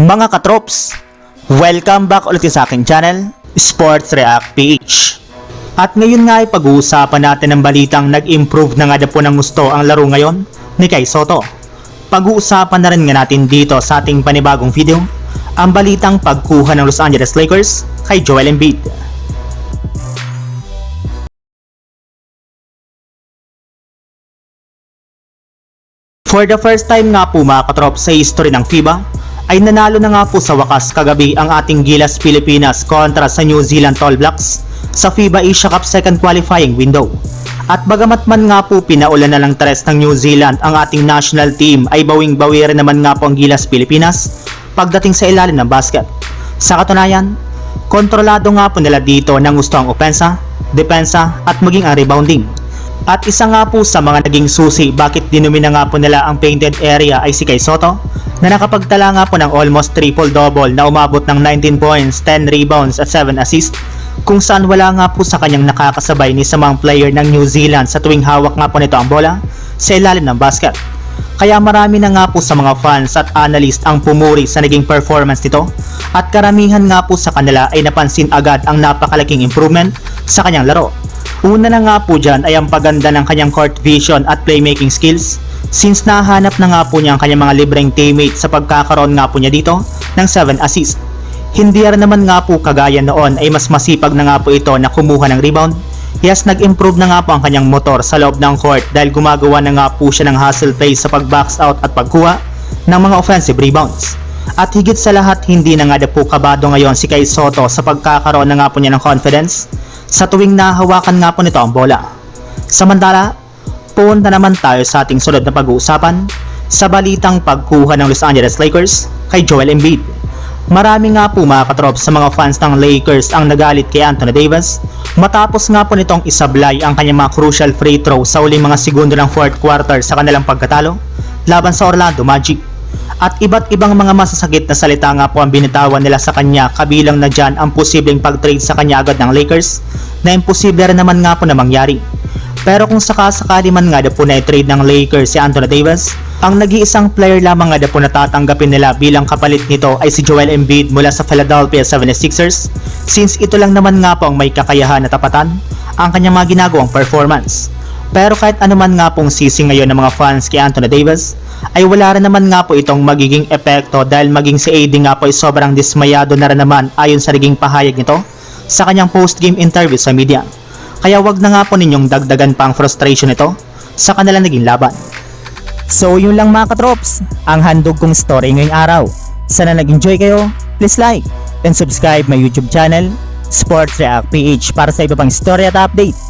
Mga katrops, welcome back ulit sa aking channel, Sports React PH. At ngayon nga ay pag-uusapan natin ang balitang nag-improve na nga na po ng gusto ang laro ngayon ni Kai Soto. Pag-uusapan na rin nga natin dito sa ating panibagong video, ang balitang pagkuha ng Los Angeles Lakers kay Joel Embiid. For the first time nga po mga katrop sa history ng FIBA, ay nanalo na nga po sa wakas kagabi ang ating Gilas Pilipinas kontra sa New Zealand All Blacks sa FIBA Asia Cup second qualifying window. At bagamat man nga po pinaulan na lang tres ng New Zealand ang ating national team ay bawing-bawi rin naman nga po ang Gilas Pilipinas pagdating sa ilalim ng basket. Sa katunayan, kontrolado nga po nila dito ng gusto ang opensa, depensa at maging ang rebounding. At isa nga po sa mga naging susi bakit dinumina nga po nila ang painted area ay si Kai Soto na nakapagtala nga po ng almost triple-double na umabot ng 19 points, 10 rebounds at 7 assists kung saan wala nga po sa kanyang nakakasabay ni sa mga player ng New Zealand sa tuwing hawak nga po nito ang bola sa ilalim ng basket. Kaya marami na nga po sa mga fans at analyst ang pumuri sa naging performance nito at karamihan nga po sa kanila ay napansin agad ang napakalaking improvement sa kanyang laro. Una na nga po dyan ay ang paganda ng kanyang court vision at playmaking skills since nahanap na nga po niya ang kanyang mga libreng teammate sa pagkakaroon nga po niya dito ng 7 assist. Hindi naman nga po kagaya noon ay mas masipag na nga po ito na kumuha ng rebound. Yes, nag-improve na nga po ang kanyang motor sa loob ng court dahil gumagawa na nga po siya ng hustle plays sa pag-box out at pagkuha ng mga offensive rebounds. At higit sa lahat, hindi na nga po kabado ngayon si Kai Soto sa pagkakaroon na nga po niya ng confidence sa tuwing nahawakan nga po nito ang bola. Samantala, punta naman tayo sa ating sunod na pag-uusapan sa balitang pagkuha ng Los Angeles Lakers kay Joel Embiid. Marami nga po mga katrop sa mga fans ng Lakers ang nagalit kay Anthony Davis matapos nga po nitong isablay ang kanyang mga crucial free throw sa uling mga segundo ng fourth quarter sa kanilang pagkatalo laban sa Orlando Magic. At iba't ibang mga masasakit na salita nga po ang binitawan nila sa kanya kabilang na dyan ang posibleng pag-trade sa kanya agad ng Lakers na imposible rin naman nga po na mangyari. Pero kung sakasakali man nga na po na trade ng Lakers si Anthony Davis, ang nag-iisang player lamang nga na po natatanggapin nila bilang kapalit nito ay si Joel Embiid mula sa Philadelphia 76ers since ito lang naman nga po ang may kakayahan na tapatan ang kanyang mga ginagawang performance. Pero kahit anuman nga pong sisi ngayon ng mga fans kay Anthony Davis, ay wala rin naman nga po itong magiging epekto dahil maging si AD nga po ay sobrang dismayado na rin naman ayon sa naging pahayag nito sa kanyang post-game interview sa media. Kaya wag na nga po ninyong dagdagan pa ang frustration nito sa kanilang naging laban. So yun lang mga katrops, ang handog kong story ngayong araw. Sana nag-enjoy kayo, please like and subscribe my YouTube channel, Sports React PH para sa iba pang story at update